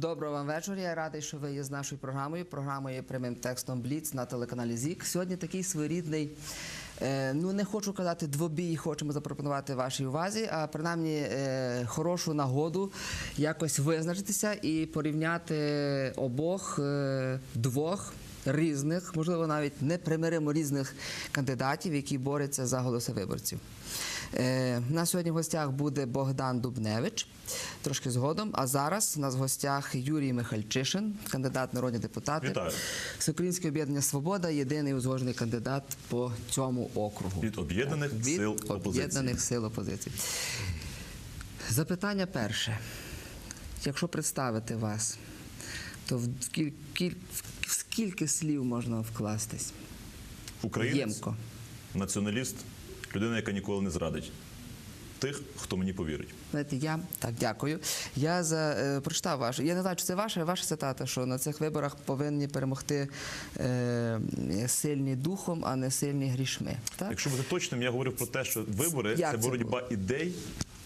Доброго вам вечора. Я радий, що ви є з нашою програмою. Програмою прямим текстом Бліц на телеканалі ЗІК. Сьогодні такий своєрідний. е, Ну, не хочу казати двобій, хочемо запропонувати вашій увазі, а принаймні е, хорошу нагоду якось визначитися і порівняти обох е, двох різних, можливо, навіть непримиримо різних кандидатів, які борються за голоси виборців. Е, у нас сьогодні в гостях буде Богдан Дубневич, трошки згодом. А зараз у нас в гостях Юрій Михальчишин, кандидат народні депутати. Вітаю. Всеукраїнське об'єднання Свобода, єдиний узгоджений кандидат по цьому округу. Від об'єднаних сил опозиції. об'єднаних сил опозиції. Запитання перше. Якщо представити вас, то в кіль- кіль- в скільки слів можна вкластись? Українець, Ємко. націоналіст, людина, яка ніколи не зрадить. Тих, хто мені повірить. Знаєте, я так дякую. Я за е, прочитав вашу. Я не знаю, чи це ваша ваша цитата, що на цих виборах повинні перемогти е, сильні духом, а не сильні грішми. Так? Якщо бути точним, я говорив про те, що вибори Як це це боротьба ідей,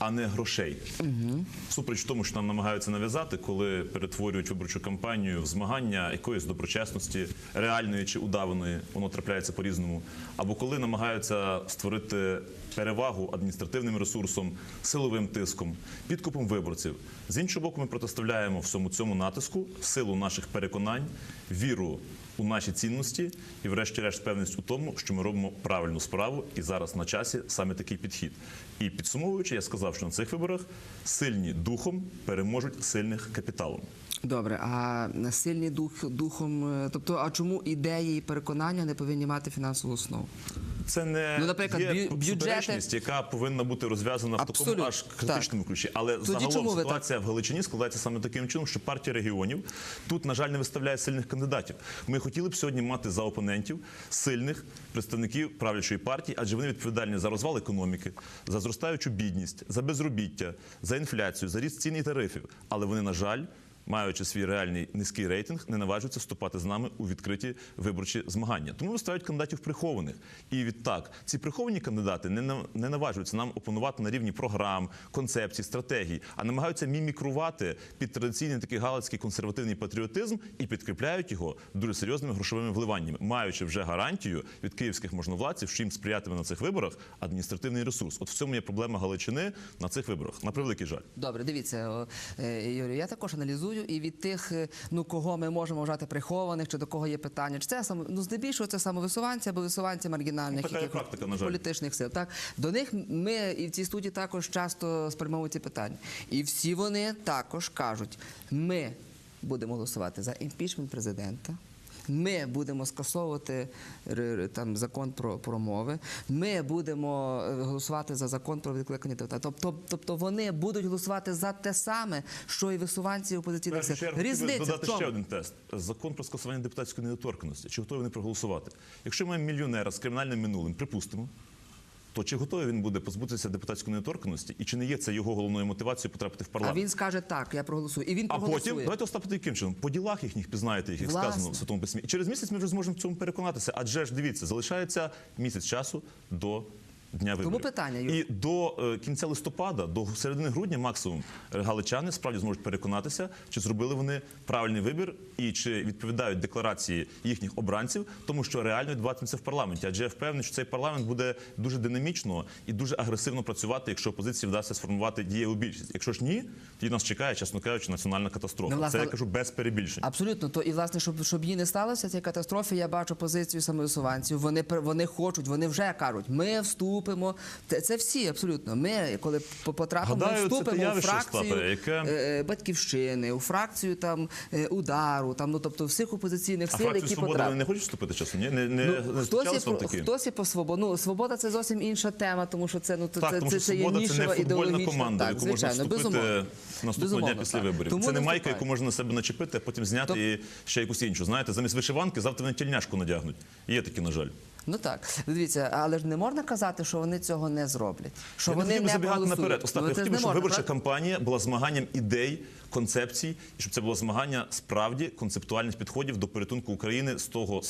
а не грошей. Угу. Супереч тому, що нам намагаються нав'язати, коли перетворюють виборчу кампанію в змагання якоїсь доброчесності, реальної чи удаваної, воно трапляється по-різному. Або коли намагаються створити перевагу адміністративним ресурсом, силовим тиском, підкупом виборців. З іншого боку, ми протиставляємо всьому цьому натиску силу наших переконань, віру у наші цінності і, врешті-решт, певність у тому, що ми робимо правильну справу, і зараз на часі саме такий підхід. І підсумовуючи, я сказав, що на цих виборах сильні духом переможуть сильних капіталом. Добре, а сильні дух духом, е, тобто, а чому ідеї і переконання не повинні мати фінансову основу? Це не Ну, наприклад, є бюджети- суперечність, яка повинна бути розв'язана в такому аж критичному ключі. Але Тоді загалом ситуація в Галичині складається саме таким чином, що партія регіонів тут, на жаль, не виставляє сильних кандидатів. Ми хотіли б сьогодні мати за опонентів сильних представників правлячої партії, адже вони відповідальні за розвал економіки, за зростаючу бідність, за безробіття, за інфляцію, за ріст цін і тарифів. Але вони, на жаль. Маючи свій реальний низький рейтинг, не наважуються вступати з нами у відкриті виборчі змагання. Тому виставляють кандидатів прихованих. І відтак ці приховані кандидати не, наважуються нам опонувати на рівні програм, концепцій, стратегій, а намагаються мімікрувати під традиційний такий галицький консервативний патріотизм і підкріпляють його дуже серйозними грошовими вливаннями, маючи вже гарантію від київських можновладців, що їм сприятиме на цих виборах адміністративний ресурс. От в цьому є проблема Галичини на цих виборах. На превеликий жаль. Добре, дивіться, е, Юрій, я також аналізую і від тих, е, ну кого ми можемо вважати прихованих, чи до кого є питання, чи це саме ну здебільшого це самовисуванці або висуванці маргінальних Ну, така практика, на жаль. політичних сил. Так до них ми і в цій студії також часто спрямовуємо ці питання. І всі вони також кажуть: ми будемо голосувати за імпічмент президента. Ми будемо скасовувати р- там закон про, про мови. Ми будемо е, голосувати за закон про відкликання депутата. Тобто, тобто вони будуть голосувати за те саме, що і висуванці опозиційних сил. Різниця в додати чому? ще один тест: закон про скасування депутатської недоторканності. Чи готові вони проголосувати? Якщо ми маємо мільйонера з кримінальним минулим, припустимо. То чи готовий він буде позбутися депутатської недоторканності, і чи не є це його головною мотивацією потрапити в А він скаже так, я проголосую. І він А проголосує. потім давайте остапити яким чином. По ділах їхніх пізнаєте їх, як Власне. сказано в Святому Письмі. І через місяць ми вже зможемо в цьому переконатися. Адже ж дивіться, залишається місяць часу до дня виборів. питання, Юр. І до е, кінця листопада, до середини грудня, максимум е, галичани справді зможуть переконатися, чи зробили вони правильний вибір і чи відповідають декларації їхніх обранців, тому що реально відбуватиметься в парламенті. Адже я впевнений, що цей парламент буде дуже динамічно і дуже агресивно працювати, якщо опозиції вдасться сформувати дієву більшість. Якщо ж ні, тоді нас чекає, чесно кажучи, національна катастрофа. Ну, власне, Це я кажу без перебільшень. Абсолютно, то і власне, щоб, щоб її не сталося, цієї катастрофи, я бачу позицію самовисуванців. Вони вони хочуть, вони вже кажуть, ми вступимо. Це, це всі абсолютно. Ми, коли по- потрапимо, Гадаю, вступимо у фракцію яке- е, е, батьківщини, у фракцію там е, удару, там ну тобто всіх опозиційних А сил, фракцію які потрапили. не хочуть вступити часом? Ні, не, не, Ну, хтось, є такі? хтось є по свободу. Ну, свобода це зовсім інша тема, тому що це ну Так, це, тому це, що це є свобода це не нішева футбольна ідеологічна. команда, так, яку можна звичайно, вступити безумовно. наступного Безумовно, дня після так. виборів. Тому це не майка, яку можна на себе начепити, а потім зняти Тоб- і ще якусь іншу. Знаєте, замість вишиванки завтра на тільняшку надягнуть. Є такі, на жаль. Ну так, дивіться, але ж не можна казати, що вони цього не зроблять. Що я не вони не забігати наперед. Остап, Ну, я хотів щоб виборча кампанія була змаганням ідей, концепцій, і щоб це було змагання справді концептуальних підходів до порятунку України з того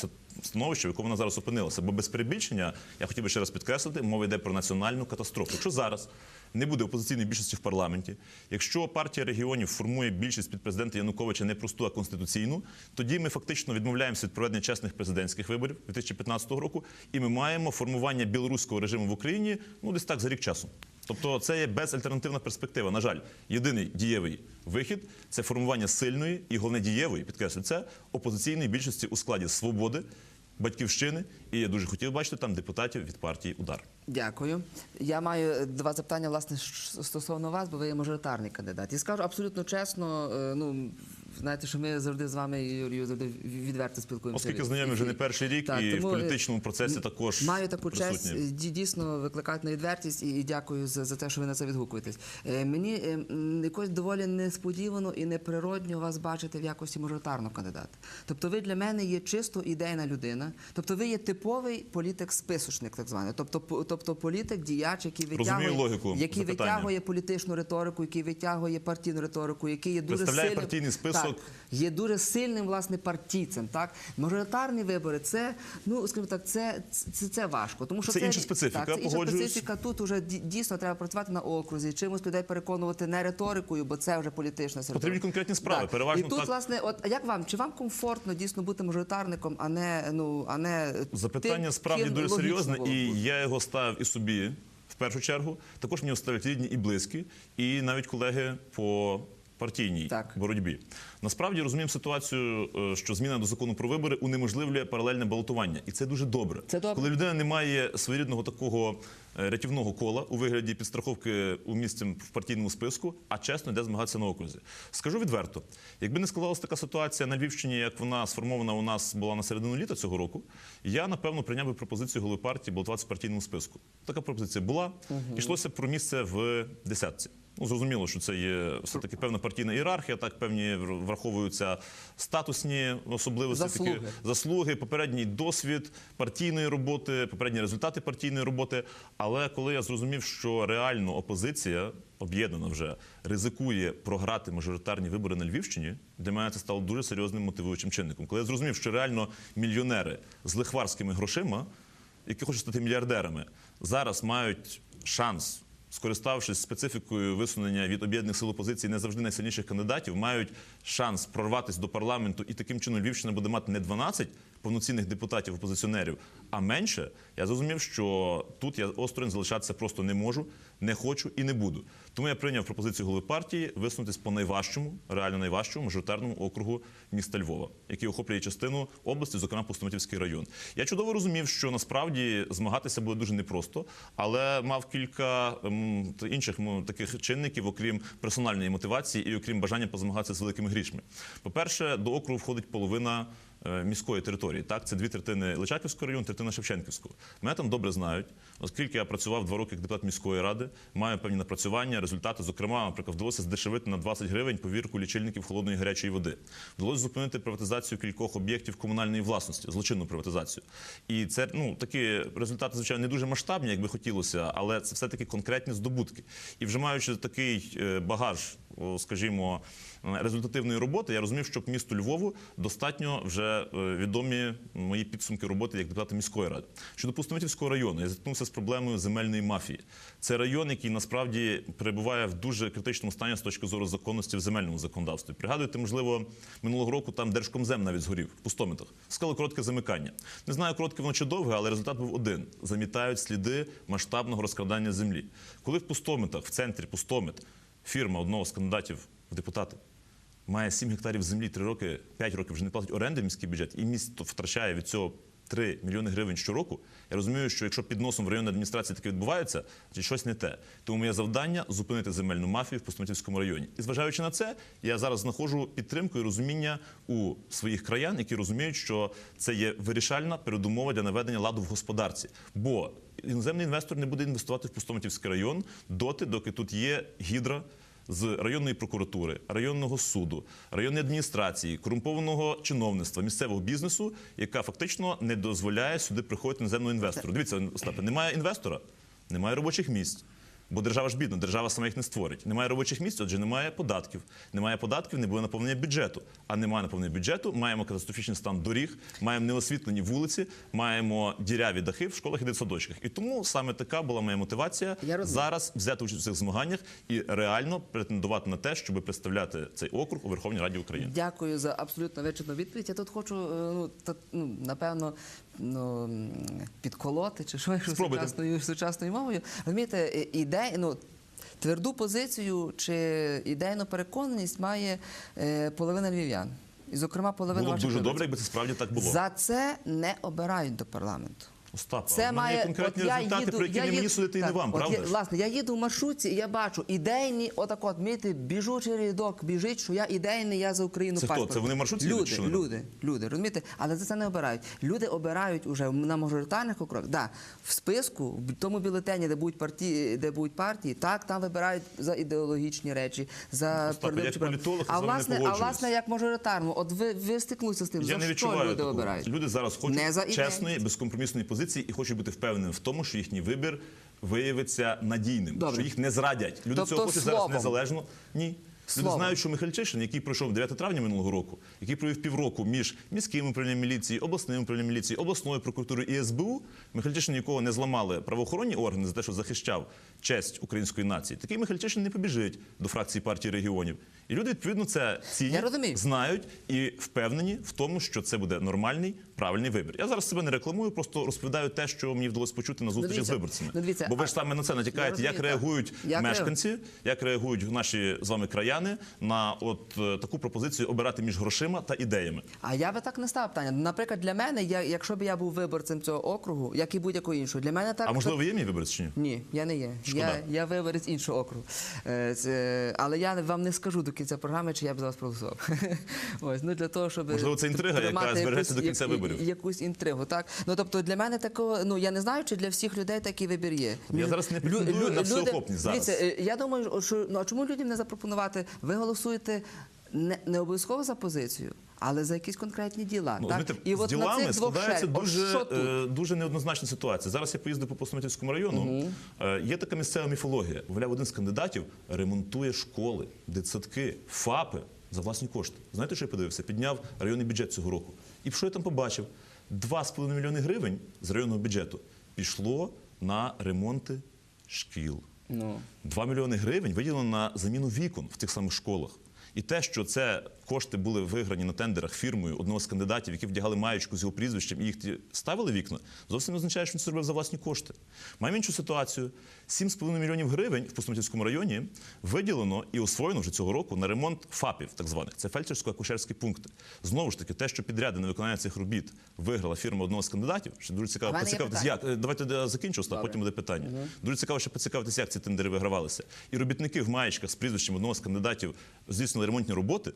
становища, в якому вона зараз опинилася. Бо без перебільшення, я хотів би ще раз підкреслити, мова йде про національну катастрофу. Якщо зараз не буде опозиційної більшості в парламенті, якщо партія регіонів формує більшість під президента Януковича не просту, а конституційну, тоді ми фактично відмовляємося від проведення чесних президентських виборів 2015 року, і ми маємо формування білоруського режиму в Україні ну десь так за рік часу. Тобто це є безальтернативна перспектива. На жаль, єдиний дієвий вихід це формування сильної і головне дієвої, підкреслю, це опозиційної більшості у складі свободи, батьківщини. І я дуже хотів бачити там депутатів від партії Удар. Дякую. Я маю два запитання власне стосовно вас, бо ви є мажоритарний кандидат. І скажу абсолютно чесно. е, Ну знаєте, що ми завжди з вами Юрію завжди відверто спілкуємося. Оскільки знайомі вже не перший рік, Так, і в е, політичному процесі також Маю таку честь присутні. ді- дійсно викликати на відвертість і, дякую за, за те, що ви на це відгукуєтесь. Е, мені е, якось доволі несподівано і неприродньо вас бачити в якості мажоритарного кандидата. Тобто, ви для мене є чисто ідейна людина. Тобто, ви є типовий політик-списочник, так званий. Тобто, по- тобто політик, діяч, який Розумію витягує, логіку який витягує політичну риторику, який витягує партійну риторику, який є дуже Представляє сильним, партійний список. Так, є дуже сильним власне партійцем. Так мажоритарні вибори, це ну скажімо так, це, це, це важко. Тому що Це інша специфіка, Так, це інша специфіка. Тут уже дійсно треба працювати на окрузі, чимось людей переконувати не риторикою, бо це вже політична середовище. Потрібні конкретні справи, переважно І тут, так. власне, от як вам? Чи вам комфортно дійсно бути мажоритарником, а не ну а не Запитання тим, справді дуже серйозне, і я його ставив і собі в першу чергу. Також мені рідні і близькі, і навіть колеги по партійній Так. боротьбі. Насправді розуміємо ситуацію, е, що зміна до закону про вибори унеможливлює паралельне балотування, і це дуже добре. Це добре. Коли людина не має своєрідного такого е, рятівного кола у вигляді підстраховки у місці в партійному списку, а чесно йде змагатися на окрузі. Скажу відверто, якби не склалася така ситуація на Львівщині, як вона сформована у нас була на середину літа цього року, я напевно прийняв би пропозицію голови партії балотуватися в партійному списку. Така пропозиція була. Йшлося про місце в десятці. Ну, зрозуміло, що це є все-таки певна партійна ієрархія, так певні враховуються статусні особливості, Заслуги. такі заслуги, попередній досвід партійної роботи, попередні результати партійної роботи. Але коли я зрозумів, що реально опозиція об'єднана вже ризикує програти мажоритарні вибори на Львівщині, для мене це стало дуже серйозним мотивуючим чинником. Коли я зрозумів, що реально мільйонери з лихварськими грошима, які хочуть стати мільярдерами, зараз мають шанс. Скориставшись специфікою висунення від об'єднаних сил опозиції не завжди найсильніших кандидатів, мають шанс прорватися до парламенту, і таким чином Львівщина буде мати не 12 повноцінних депутатів опозиціонерів, а менше. Я зрозумів, що тут я осторонь залишатися просто не можу, не хочу і не буду. Тому я прийняв пропозицію голови партії висунутися по найважчому, реально найважчому мажоритарному округу міста Львова, який охоплює частину області, зокрема Пустоматівський район. Я чудово розумів, що насправді змагатися буде дуже непросто, але мав кілька інших таких чинників, окрім персональної мотивації і окрім бажання позмагатися з великими грішми. По-перше, до округу входить половина е, міської території. Так, це дві третини Личаківського району, третина Шевченківського. Мене там добре знають, оскільки я працював два роки як депутат міської ради, маю певні напрацювання, результати. Зокрема, наприклад, вдалося здешевити на 20 гривень повірку лічильників холодної гарячої води. Вдалося зупинити приватизацію кількох об'єктів комунальної власності, злочинну приватизацію. І це ну такі результати, звичайно, не дуже масштабні, як би хотілося, але це все таки конкретні здобутки. І вже маючи такий е, багаж, скажімо, результативної роботи, я розумів, що по місту Львову достатньо вже е, відомі мої підсумки роботи як депутата міської ради. Щодо Пустомитівського району, я зіткнувся з проблемою земельної мафії. Це район, який насправді перебуває в дуже критичному стані з точки зору законності в земельному законодавстві. Пригадуєте, можливо, минулого року там Держкомзем навіть згорів в пустомитах. Сказали коротке замикання. Не знаю, коротке воно чи довге, але результат був один: замітають сліди масштабного розкрадання землі. Коли в пустомитах, в центрі пустомит, фірма одного з кандидатів в депутати. Має 7 гектарів землі, 3 роки, 5 років вже не платить оренди в міський бюджет, і місто втрачає від цього 3 мільйони гривень щороку. Я розумію, що якщо під носом в районній адміністрації таке відбувається, то щось не те. Тому моє завдання зупинити земельну мафію в Пустоматівському районі. І зважаючи на це, я зараз знаходжу підтримку і розуміння у своїх краян, які розуміють, що це є вирішальна передумова для наведення ладу в господарці. Бо іноземний інвестор не буде інвестувати в Пустоматівський район доти, доки тут є гідра з районної прокуратури, районного суду, районної адміністрації, корумпованого чиновництва, місцевого бізнесу, яка фактично не дозволяє сюди приходити іноземному інвестору. Дивіться, Остапе, немає інвестора, немає робочих місць. Бо держава ж бідна, держава сама їх не створить. Немає робочих місць, отже, немає податків. Немає податків, не буде наповнення бюджету. А немає наповнення бюджету, маємо катастрофічний стан доріг, маємо неосвітлені вулиці, маємо діряві дахи в школах і дитсадочках. І тому саме така була моя мотивація зараз взяти участь у цих змаганнях і реально претендувати на те, щоб представляти цей округ у Верховній Раді України. Дякую за абсолютно вичерпну відповідь. Я тут хочу, е, ну, та, ну напевно, ну, підколоти чи що, якщо Спробуйте. сучасною, сучасною мовою. Розумієте, ідея, ну, тверду позицію чи ідейну переконаність має е, половина львів'ян. І, зокрема, половина Було б дуже добре, якби це справді так було. За це не обирають до парламенту. Остапа, Це має конкретні от я результати, їду, про які я не мені їду- судити і не вам, от правда? Я, власне, я їду в маршрутці, і я бачу ідейні, отак от, мити, біжучий рядок, біжить, що я ідейний, я за Україну Це хто? Це вони в маршрутці Люди, що вони люди, люди, розумієте? Але за це не обирають. Люди обирають уже на мажоритарних округах. Да, в списку, в тому бюлетені, де будуть партії, де будуть партії, так, там вибирають за ідеологічні речі, за передвиборчі як політолог, а власне, а власне, як мажоритарно, от ви, ви стикнулися з тим, Я за не що відчуваю люди такого. обирають. Люди зараз хочуть Не за чесної, безкомпромісної позиції і хочуть бути впевненими в тому, що їхній вибір виявиться надійним, Добре. що їх не зрадять. Люди Тобто цього хочуть зараз незалежно. Ні. Люди знають, що Михальчишин, який пройшов 9 травня минулого року, який провів півроку між міським управлінням міліції, обласним управлінням міліції, обласною прокуратурою і СБУ, Михальчишин, якого не зламали правоохоронні органи за те, що захищав честь української нації, такий Михальчишин не побіжить до фракції партії регіонів. І люди відповідно це цінять, знають і впевнені в тому, що це буде нормальний, правильний вибір. Я зараз себе не рекламую, просто розповідаю те, що мені вдалося почути на зустрічі з виборцями. ну, дивіться, Бо ви ж саме на це натякаєте, як реагують Як мешканці, як реагують наші з вами краяни на от е, таку пропозицію обирати між грошима та ідеями. А я би так не ставив питання. Наприклад, для мене, я, якщо б я був виборцем цього округу, як і будь-якого іншого, для мене так. А можливо, ви є мій виборець чи ні? Ні, я не є. Шкода. Я, я виборець іншого округу. Е, але я вам не скажу до кінця програми, чи я б за вас проголосував. Ось, ну для того, щоб Можливо, це інтрига, яка збережеться до кінця як- виборів. Якусь інтригу, так? Ну тобто для мене такого, ну я не знаю, чи для всіх людей такий вибір є. Я зараз не претендую лю- на всеохопність зараз. Дивіться, е, я думаю, що ну а чому людям не запропонувати? Ви голосуєте не, не обов'язково за позицію, але за якісь конкретні діла. Ну, так? знаєте, з на ділами цих двох складається шель- дуже, е, дуже неоднозначна ситуація. Зараз я поїздив по Постоматівському району. Е, Є така місцева міфологія. Виявляв, один з кандидатів ремонтує школи, дитсадки, ФАПи за власні кошти. Знаєте, що я подивився? Підняв районний бюджет цього року. І що я там побачив? 2,5 мільйони гривень з районного бюджету пішло на ремонти шкіл. Ну. 2 мільйони гривень виділено на заміну вікон в тих самих школах. І те, що це кошти були виграні на тендерах фірмою одного з кандидатів, які вдягали маєчку з його прізвищем і їх ставили вікна, зовсім не означає, що він це зробив за власні кошти. Маємо іншу ситуацію: 7,5 мільйонів гривень в Пустоматівському районі виділено і освоєно вже цього року на ремонт ФАПів, так званих. Це фельдшерсько-акушерські пункти. Знову ж таки, те, що підряди на виконання цих робіт виграла фірма одного з кандидатів, що дуже цікаво поцікавитись, як Е, давайте я закінчу, Остап, потім буде питання. Дуже цікаво, ще поцікавитися, як ці тендери вигравалися. І робітники в маєчках з прізвищем одного з кандидатів здійснили ремонтні роботи,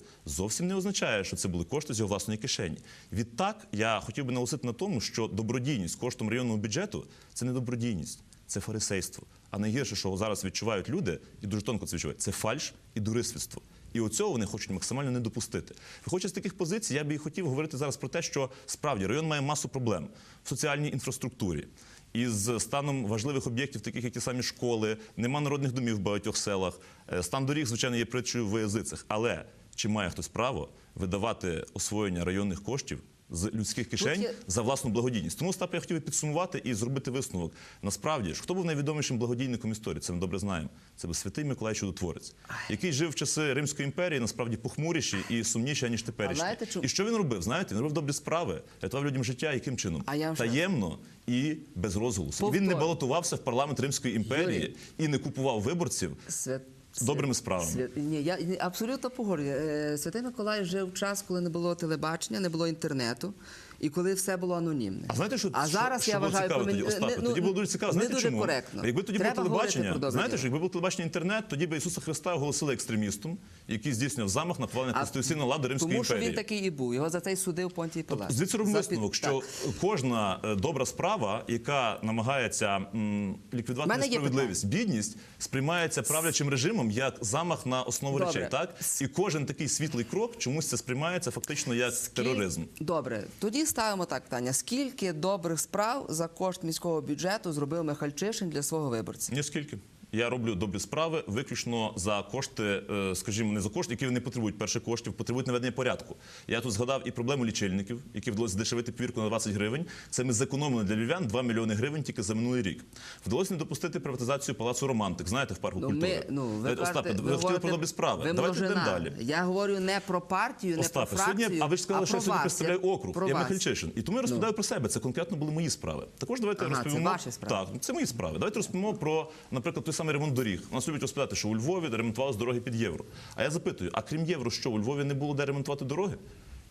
зовсім не означає, що це були кошти з його власної кишені. Відтак, я хотів би наголосити на тому, що добродійність коштом районного бюджету це не добродійність, це фарисейство. А найгірше, що зараз відчувають люди, і дуже тонко це відчувають, це фальш і дурисвітство. І оцього вони хочуть максимально не допустити. Виходячи з таких позицій, я би і хотів говорити зараз про те, що справді район має масу проблем в соціальній інфраструктурі. Із станом важливих об'єктів, таких як ті самі школи, нема народних домів в багатьох селах. Е, Стан доріг, звичайно, є притчою в язицях. Але чи має хтось право видавати освоєння районних коштів з людських кишень є- за власну благодійність? Тому Остап, я хотів підсумувати і зробити висновок. Насправді ж, хто був найвідомішим благодійником історії? Це ми добре знаємо. Це був святий Миколай Чудотворець, який жив в часи Римської імперії, насправді похмуріші і сумніші, ніж теперішні. знаєте, чому- І що він робив? Знаєте, він робив добрі справи, рятував людям життя. Яким чином? А я вам Таємно і без розголосу. Він не балотувався в парламент Римської імперії Юрій. і не купував виборців. Свят... Добрими справами. Свя... Ні, я абсолютно погоджую. Е, Святий Миколай жив час, коли не було телебачення, не було інтернету. І коли все було анонімне. А знаєте, що, а зараз що, я що було вважаю цікаво помін- тоді, Остапе? ну, тоді було дуже цікаво. не дуже чому? коректно. Якби тоді Треба було телебачення, знаєте що якби було телебачення інтернет, тоді би Ісуса Христа оголосили екстремістом, який здійснював замах на повалення А конституційної лади Римської Тому що він такий і був. Його за це й судив Понтій Пилат. Звідси робимо висновок, що Так. кожна е, добра справа, яка намагається м, ліквідувати несправедливість, бідність, сприймається правлячим режимом як замах на основу Добре. речей. Так і кожен такий світлий крок чомусь це сприймається фактично як тероризм. Добре, тоді ставимо так питання: скільки добрих справ за кошт міського бюджету зробив Михальчишин для свого виборця? Ні скільки. Я роблю добрі справи виключно за кошти, е, скажімо, не за кошти, які не потребують перших коштів, потребують наведення порядку. Я тут згадав і проблему лічильників, які вдалося здешевити повірку на 20 гривень. Це ми зекономили для львів'ян 2 мільйони гривень тільки за минулий рік. Вдалося не допустити приватизацію палацу Романтик. Знаєте, в парку Ну, культури. ми, ну, ви, Е, кажете, Остапе, ви, ви хотіли говорите, про добрі справи. ви Давайте йдемо далі. Я говорю не про партію, не Остапе, про фракцію, сьогодні, а ви ж сказали, що я сьогодні представляю округ. Про я. Михальчишин. І тому я розповідаю про себе. Це конкретно були мої справи. Також давайте Ага, це ваші справи. Так, це мої справи. Давайте розповімо про, наприклад, той самий ремонт доріг. У нас люблять розповідати, що у Львові ремонтувалися дороги під євро. А я запитую: а крім євро, що у Львові не було де ремонтувати дороги?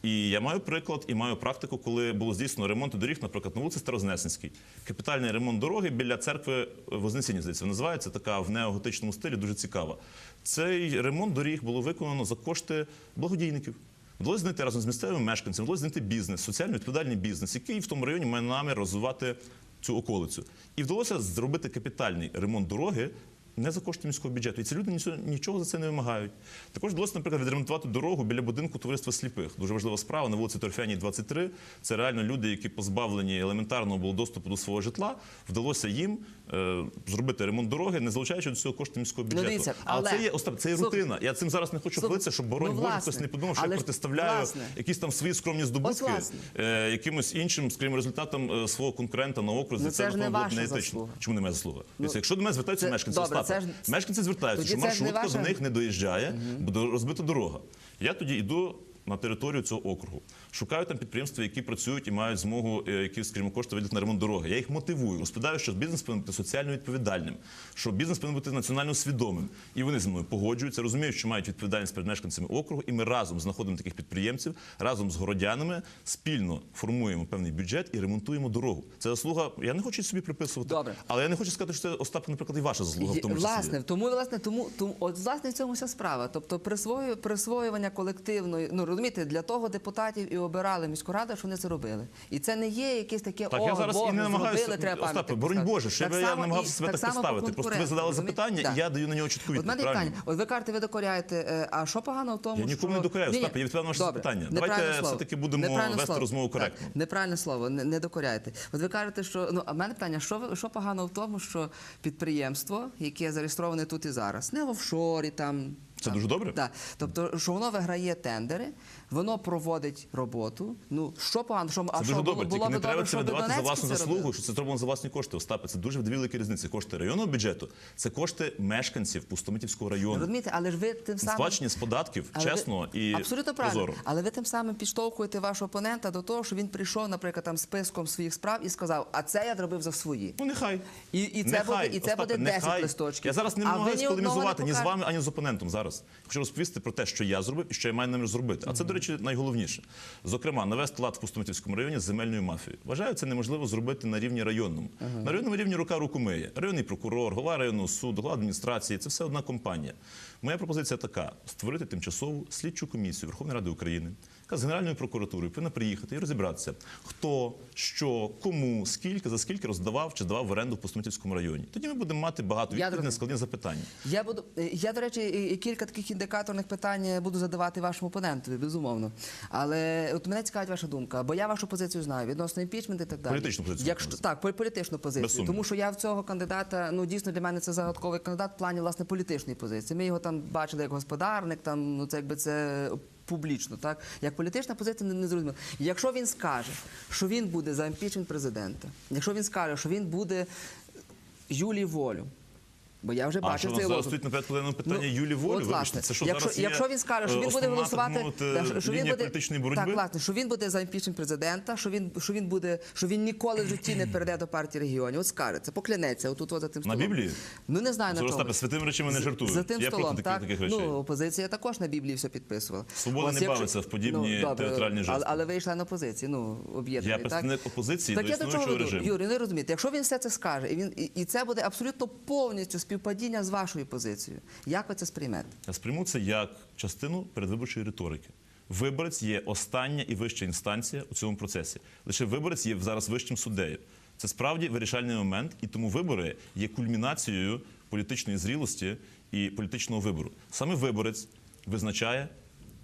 І я маю приклад і маю практику, коли було здійснено ремонт доріг, наприклад, на вулиці Старознесенській. Капітальний ремонт дороги біля церкви Вознесіння, здається, називається така в неоготичному стилі, дуже цікава. Цей ремонт доріг було виконано за кошти благодійників. Вдалося знайти разом з місцевими мешканцями, вдалося знайти бізнес, соціально відповідальний бізнес, який в тому районі має намір розвивати цю околицю. І вдалося зробити капітальний ремонт дороги не за кошти міського бюджету. І ці люди нічого, за це не вимагають. Також вдалося, наприклад, відремонтувати дорогу біля будинку товариства сліпих. Дуже важлива справа на вулиці Торфяній, 23. Це реально люди, які позбавлені елементарного було доступу до свого житла. Вдалося їм е, зробити ремонт дороги, не залучаючи до цього кошти міського бюджету. Ну, дивіться, але це є Остап, це є рутина. Я цим зараз не хочу слухай, хвалитися, щоб боронь ну, Боже, хтось не подумав, що я протиставляю власне. якісь там свої скромні здобутки е, якимось іншим, скажімо, результатам е, свого конкурента на окрузі. Ну, це ж не напевно, б ваша заслуга. Чому не моя заслуга? Тобто, якщо до мене звертаються це- мешканці, ж- мешканці звертаються, що маршрутка до них не доїжджає, бо розбита дорога. Я тоді йду на територію цього округу. Шукаю там підприємства, які працюють і мають змогу, е, які, скажімо, кошти виділити на ремонт дороги. Я їх мотивую, розповідаю, що бізнес повинен бути соціально відповідальним, що бізнес повинен бути національно свідомим. І вони зі мною погоджуються, розуміють, що мають відповідальність перед мешканцями округу, і ми разом знаходимо таких підприємців, разом з городянами спільно формуємо певний бюджет і ремонтуємо дорогу. Це заслуга. Я не хочу собі приписувати, Добре. але я не хочу сказати, що це Остап, наприклад, і ваша заслуга в тому числі. власне, тому власне, тому, тому от власне в цьому вся справа. Тобто присвою, присвоювання колективної, ну розумієте, для того депутатів і обирали міську раду, що вони це робили. І це не є якесь таке Так, о, я зараз Боже, і не намагаюся зробили, треба Остапе, боронь. Боже, щоб Так я намагався себе так по поставити. Просто ви задали запитання, Да. і я даю на нього чітку От відповідь. мене питання. От ви кажете, ви докоряєте. е, А що погано в тому, Я нікому що... не докоряю. Остапе, я відповідаю на ваше запитання. Давайте все-таки будемо вести розмову Так, коректно. Неправильне слово, не, докоряєте. От ви кажете, що ну а мене питання: що що погано в тому, що підприємство, яке зареєстроване тут і зараз, не в офшорі там. Це дуже добре. Да. Тобто, що воно виграє тендери, воно проводить роботу. Ну що погано, що а Це що дуже було, добре, було тільки не треба добре, це щоб видавати за власну це заслугу, робили? що це зроблено за власні кошти. Остапе, це дуже дві великі різниці. Кошти районного бюджету це кошти мешканців Пустомитівського району. Розумієте, але ж ви тим самим Сплачені з податків Але ви- чесно і абсолютно правильно. прозоро. Але ви тим самим підштовхуєте вашого опонента до того, що він прийшов, наприклад, там списком своїх справ і сказав, а це я зробив за свої. Ну нехай. І, і це буде, і це Остапе, буде 10 нехай. листочків. Я зараз не А ви намагаюся ні одного полемізувати ні з покажете. вами, ані з опонентом зараз. Хочу розповісти про те, що я зробив і що я маю намір зробити. А це, до речі, найголовніше. Зокрема, навести лад в Пустомитівському районі з земельною мафією. Вважаю, це неможливо зробити на рівні районному. На районному рівні рука руку миє. Районний прокурор, голова районного суду, голова адміністрації це все одна компанія. Моя пропозиція така: створити тимчасову слідчу комісію Верховної Ради України. З Генеральною прокуратурою повинна приїхати і розібратися, хто, що, кому, скільки, за скільки роздавав чи здавав в оренду в Пустомитівському районі. Тоді ми будемо мати багато відповідей на складні запитання. Я буду я, до речі, кілька таких індикаторних питань буду задавати вашому опонентові, безумовно. Але от мене цікавить ваша думка, бо я вашу позицію знаю відносно імпічменту і так далі. Політичну позицію, Якщо так, політичну позицію, тому що я в цього кандидата, ну дійсно для мене це загадковий кандидат в плані власне політичної позиції. Ми його там бачили як господарник, там ну це якби це. Публічно, так як політична позиція не, зрозуміла. Якщо він скаже, що він буде за імпічмент президента, якщо він скаже, що він буде Юлі Волю, бо я вже А бачив у цей лозунг. стоїть на порядку питання Ну, Юлі Волю? От, власне, це що якщо, зараз є, якщо він скаже, що е, він буде голосувати, мовити, да, що він буде політичної боротьби? так, власне, що він буде за імпічмент президента, що він що він буде, що він ніколи в житті не перейде до партії регіонів. От скаже, це поклянеться. Отут от за тим На столом. Біблії? Ну не знаю на Зараз чому. Остапе, святими речами не жартують. За тим Я столом, так? таких речей. Ну, опозиція також на Біблії все підписувала. Свобода не бавиться в подібні добре, театральні жести. Але, але ви член опозиції, ну об'єднаний. Я представник опозиції до існуючого режиму. Юрій, не розумієте, якщо він все це скаже, і він і, це буде абсолютно повністю співпадіння з вашою позицією. Як ви це сприймете? Я сприйму це як частину передвиборчої риторики. Виборець є остання і вища інстанція у цьому процесі. Лише виборець є зараз вищим суддею. Це справді вирішальний момент, і тому вибори є кульмінацією політичної зрілості і політичного вибору. Саме виборець визначає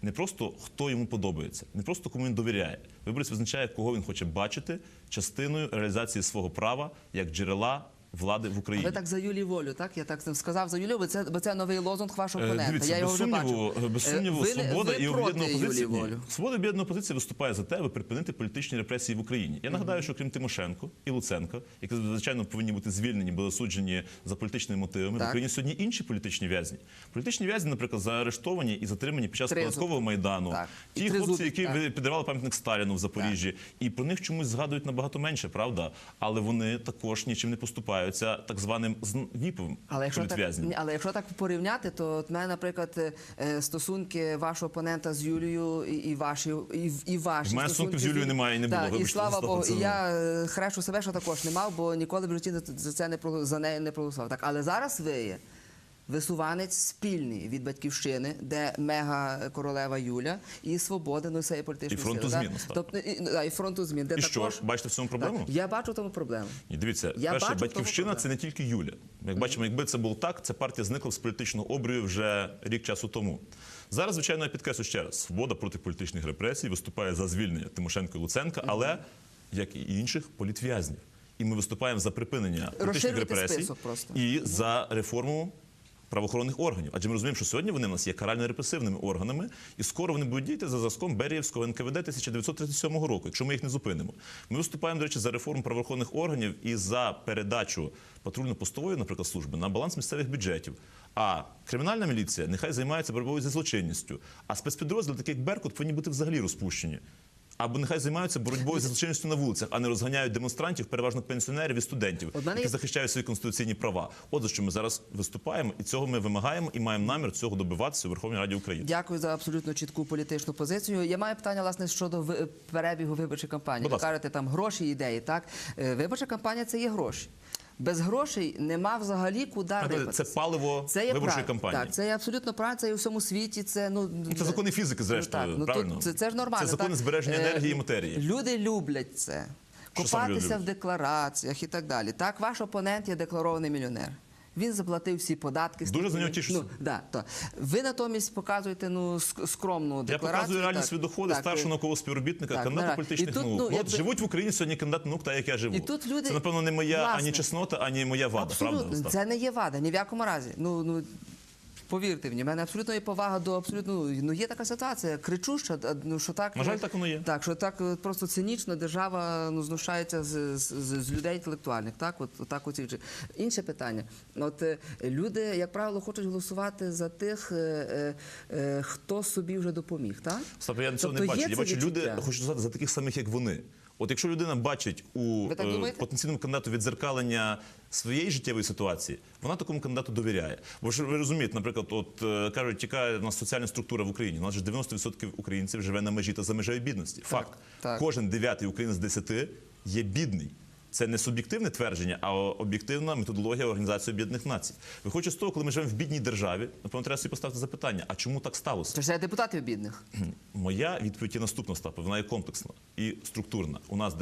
не просто хто йому подобається, не просто кому він довіряє. Виборець визначає, кого він хоче бачити частиною реалізації свого права як джерела влади в Україні. ви так за Юлію волю, так? Я так сказав за Юлію, бо це, бо це новий лозунг вашого Е, опонента. Дивіться, Я його без сумніву, бачу. без Е, сумніву, ви свобода ви і об'єднана опозиція. Ні. волю. Свобода об'єднана опозиція виступає за те, аби припинити політичні репресії в Україні. Я нагадаю, що крім Тимошенко і Луценка, які звичайно повинні бути звільнені, були засуджені за політичними мотивами. Так. В Україні сьогодні інші політичні в'язні. Політичні в'язні, наприклад, заарештовані і затримані під час Тризуб. податкового майдану. Так. Ті Тризуб, хлопці, які так. підривали пам'ятник Сталіну в Запоріжжі, і про них чомусь згадують набагато менше, правда? Але вони також нічим не поступаються так званим ВІПом Але якщо, так, але якщо так порівняти, то от мене, наприклад, е, стосунки вашого опонента з Юлією і, і ваші, і, і ваші У мене стосунків з Юлією немає і не було, Так, і слава Богу, і я е, хрещу себе, що також не мав, бо ніколи в житті за це не за неї не проголосував. Так, але зараз ви є. Висуванець спільний від батьківщини, де мега королева Юля і свобода, ну це є І фронту так? змін. Тобто і, да, і фронту змін, де І що також ж, бачите в цьому Так, проблему? я бачу в тому проблему. Ні, дивіться, Я перше, бачу батьківщина це не тільки Юля. Як бачимо, якби це було так, ця партія зникла з політичного обрію вже рік часу тому. Зараз, звичайно, я підкреслю ще раз: свобода проти політичних репресій виступає за звільнення Тимошенко і Луценка, але як і інших політв'язнів. І ми виступаємо за припинення політичних Розширюйте репресій список просто. і за реформу. Правоохоронних органів, адже ми розуміємо, що сьогодні вони в нас є карально-репресивними органами, і скоро вони будуть діяти за зразком Беріївського НКВД 1937 року, якщо ми їх не зупинимо. Ми виступаємо, до речі, за реформу правоохоронних органів і за передачу патрульно-постової, наприклад, служби на баланс місцевих бюджетів. А кримінальна міліція нехай займається боротьбою зі злочинністю. А спецпідрозділи, такі як Беркут, повинні бути взагалі розпущені. Або нехай займаються боротьбою з злочинністю на вулицях, а не розганяють демонстрантів, переважно пенсіонерів і студентів, які захищають свої конституційні права. От за що ми зараз виступаємо, і цього ми вимагаємо і маємо намір цього добиватися у Верховній Раді України. Дякую за абсолютно чітку політичну позицію. Я маю питання власне щодо перебігу виборчої кампанії. Ви кажете, там гроші, ідеї. Так Е, виборча кампанія це є гроші. Без грошей нема взагалі куди Це паливо Це є виборчої прав- кампанії. Так, це є абсолютно правильно. Це і у всьому світі. Це ну Ну, Це закони фізики, зрештою, так, ну, правильно? Ну, Це, це ж нормально. Це закони так? збереження Е, енергії і матерії. Люди люблять це. Копатися в деклараціях і так далі. Так, ваш опонент є декларований мільйонер. Він заплатив всі податки. Дуже за нього тішуся. Ну, да, то. Ви натомість показуєте ну, скромну скромну Я показую реальні свої доходи старшого наукового співробітника, так, кандидата да. політичних тут, наук. ну, Ну, от живуть в Україні сьогодні кандидат наук, та як я живу. І тут люди- Це, напевно, не моя Власне. ані чеснота, ані моя вада. Абсолютно, правда? це не є вада, ні в якому разі. Ну, ну, повірте мені, в мене абсолютно є повага до абсолютно. Ну є така ситуація, кричуща, а, ну що так. На жаль, так воно є. Так, що так е, просто цинічно держава ну, знущається з, з, з, людей інтелектуальних. Так, от, так оці. Інше питання. От е, люди, як правило, хочуть голосувати за тих, е, е, е, хто собі вже допоміг. Так? Остапе, я цього Тобто не бачу. Я бачу, люди хочуть голосувати за таких самих, як вони. От якщо людина бачить у е, потенційному кандидату відзеркалення своєї життєвої ситуації, вона такому кандидату довіряє. Бо ж ви розумієте, наприклад, от е, кажуть, тікає на нас соціальна структура в Україні. У нас ж 90% українців живе на межі та за межею бідності. Факт. так. Кожен дев'ятий українець з десяти є бідний. Це не суб'єктивне твердження, а об'єктивна методологія Організації Об'єднаних Націй. Виходячи з того, коли ми живемо в бідній державі, напевно, треба собі поставити запитання: а чому так сталося? Це ж це депутатів бідних. Моя відповідь є наступна Стапа, Вона є комплексна і структурна. У нас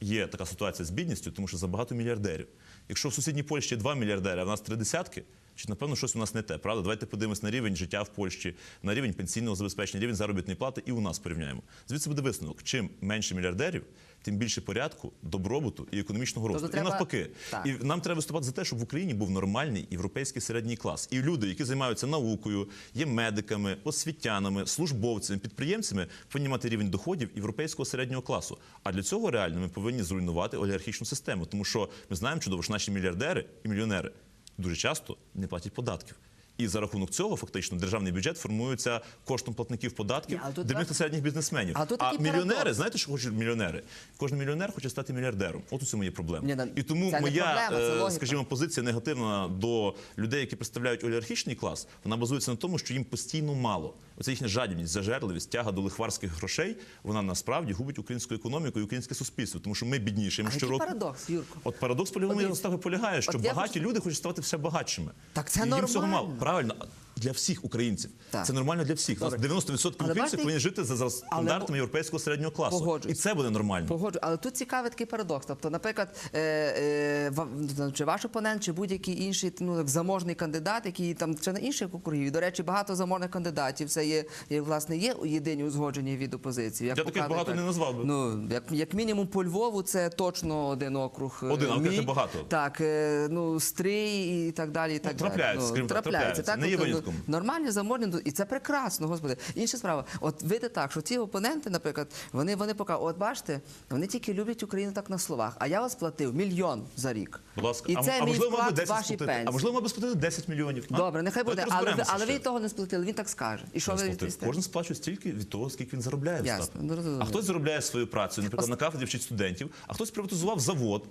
є така ситуація з бідністю, тому що забагато мільярдерів. Якщо в сусідній Польщі два мільярдери, а в нас три десятки, чи напевно щось у нас не те, правда? Давайте подивимось на рівень життя в Польщі, на рівень пенсійного забезпечення, рівень заробітної плати і у нас порівняємо. Звідси буде висновок: чим менше мільярдерів, тим більше порядку, добробуту і економічного росту. Тобто І треба- навпаки, Так. і нам треба виступати за те, щоб в Україні був нормальний європейський середній клас. І люди, які займаються наукою, є медиками, освітянами, службовцями, підприємцями, повинні мати рівень доходів європейського середнього класу. А для цього реально ми повинні зруйнувати олігархічну систему, тому що ми знаємо чудово, що наші мільярдери і мільйонери дуже часто не платять податків. І за рахунок цього фактично державний бюджет формується коштом платників податків, Ні, тут дрібних та середніх бізнесменів. А тут а такий мільйонери, парадокс. знаєте, що хочуть мільйонери? Кожен мільйонер хоче стати мільярдером. От у цьому є проблема. Ні, ну, І тому це не моя, проблема, це е, скажімо, позиція негативна до людей, які представляють олігархічний клас, вона базується на тому, що їм постійно мало. Оце їхня жадібність, зажерливість, тяга до лихварських грошей. Вона насправді губить українську економіку і українське суспільство, тому що ми біднішимо А щороку. парадокс, Юрко? От парадокс Подивіться. полягає, що От багаті хочу- люди хочуть ставати все багатшими. Так це і їм цього нормально. Мало. Правильно. Для всіх українців. Так. Це нормально для всіх. Добре. 90% Але українців повинні жити за, за стандартами європейського середнього класу. Погоджуюсь. І це буде нормально. Погоджу, але тут цікавий такий парадокс. Тобто, наприклад, е, е, ну, чи ваш опонент, чи будь-який інший ну, як заможний кандидат, який там чи на інших округів. До речі, багато заможних кандидатів. Це є, є власне є єдині узгоджені від опозиції. Як Я таких багато так. не назвав би. Ну як, як мінімум по Львову, це точно один округ. е, Один, мій. кажете, багато. Так, е, ну стрий і так далі. І так трапляється, далі. скажімо так, трапляється. Так, Не є тобто, ну, винятком. Нормальні заможні, ну, і це прекрасно, господи. Інша справа. От видите так, що ці опоненти, наприклад, вони, вони показують, от бачите, вони тільки люблять Україну так на словах, а я вас платив мільйон за рік. Будь ласка, І а, це а мій можливо, вклад в 10 ваші пенсії. А можливо, ми сплатили 10 мільйонів. А? Добре, нехай буде, але, ви- але ви того не сплатили, він так скаже. І що ви. Кожен сплачує стільки від того, скільки він заробляє. Ясно, ну. А хтось заробляє свою працю, наприклад, на кафедрі вчить студентів, а хтось приватизував завод.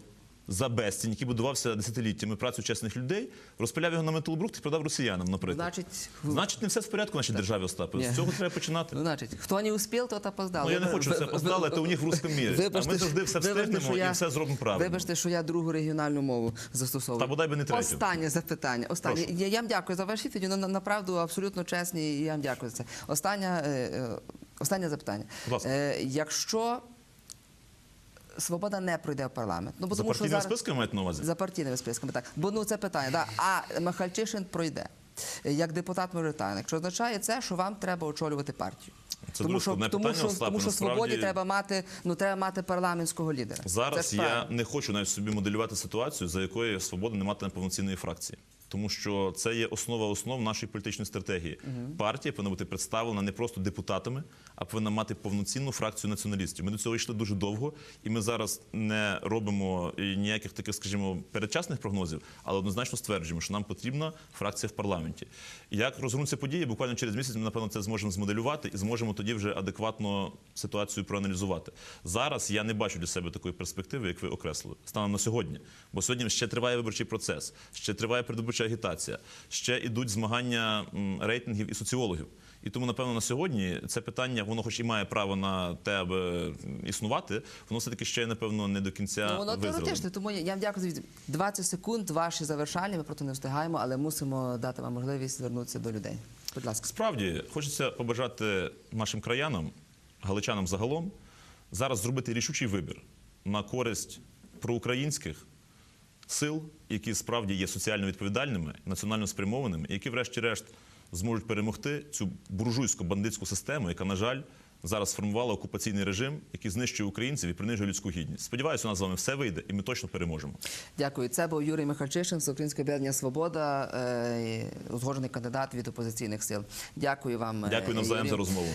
За безцінь, який будувався десятиліттями працю чесних людей, розпиляв його на металобрухт і продав росіянам, наприклад. Значить, Значить, не все в порядку в нашій державі, Остапе. З цього треба починати. Значить, хто не успів, тот опоздав. Ну, я не хочу це опоздали, це у них в русском мірі. А ми завжди все встигнемо і все зробимо правильно. Вибачте, що я другу регіональну мову застосовую. Та бодай би не третю. Останнє запитання. Останнє. Я, я вам дякую за ваші відповіді. Ну, на- направду абсолютно чесні, і я вам дякую за це. Останнє, е, е, останнє запитання. Е, якщо Свобода не пройде в парламент. Ну, бо За тому, що партійними зараз... списками маєте на увазі? За партійними списками, так. Бо ну це питання. Да. А Михальчишин пройде е, як депутат-мажоритарник. Що означає це, що вам треба очолювати партію. Це тому дуже що, тому, питання, що, тому що насправді- свободі треба мати, ну треба мати парламентського лідера. Зараз я не хочу навіть собі моделювати ситуацію, за якої свобода не матиме повноцінної фракції. Тому що це є основа основ нашої політичної стратегії. Партія повинна бути представлена не просто депутатами, а повинна мати повноцінну фракцію націоналістів. Ми до цього йшли дуже довго, і ми зараз не робимо ніяких таких, скажімо, передчасних прогнозів, але однозначно стверджуємо, що нам потрібна фракція в парламенті. Як розгорнуться події, буквально через місяць ми напевно це зможемо змоделювати і зможемо тоді вже адекватно ситуацію проаналізувати. Зараз я не бачу для себе такої перспективи, як ви окреслили, станом на сьогодні. Бо сьогодні ще триває виборчий процес, ще триває передвиборча агітація, ще ідуть змагання рейтингів і соціологів. І тому, напевно, на сьогодні це питання, воно хоч і має право на те, аби існувати, воно все-таки ще, напевно, не до кінця Ну, воно визріло. теоретично, тому я вам дякую за 20 секунд, ваші завершальні, ми просто не встигаємо, але мусимо дати вам можливість звернутися до людей. Будь ласка. Справді хочеться побажати нашим краянам, галичанам загалом, зараз зробити рішучий вибір на користь проукраїнських сил, які справді є соціально відповідальними, національно спрямованими, які, врешті-решт, зможуть перемогти цю буржуйську бандитську систему, яка, на жаль, зараз сформувала окупаційний режим, який знищує українців і принижує людську гідність. Сподіваюся, у нас з вами все вийде, і ми точно переможемо. Дякую. Це був Юрій Михальчишин, Всеукраїнське об'єднання Свобода, е, узгоджений кандидат від опозиційних сил. Дякую вам. е, Дякую навзаєм за розмову.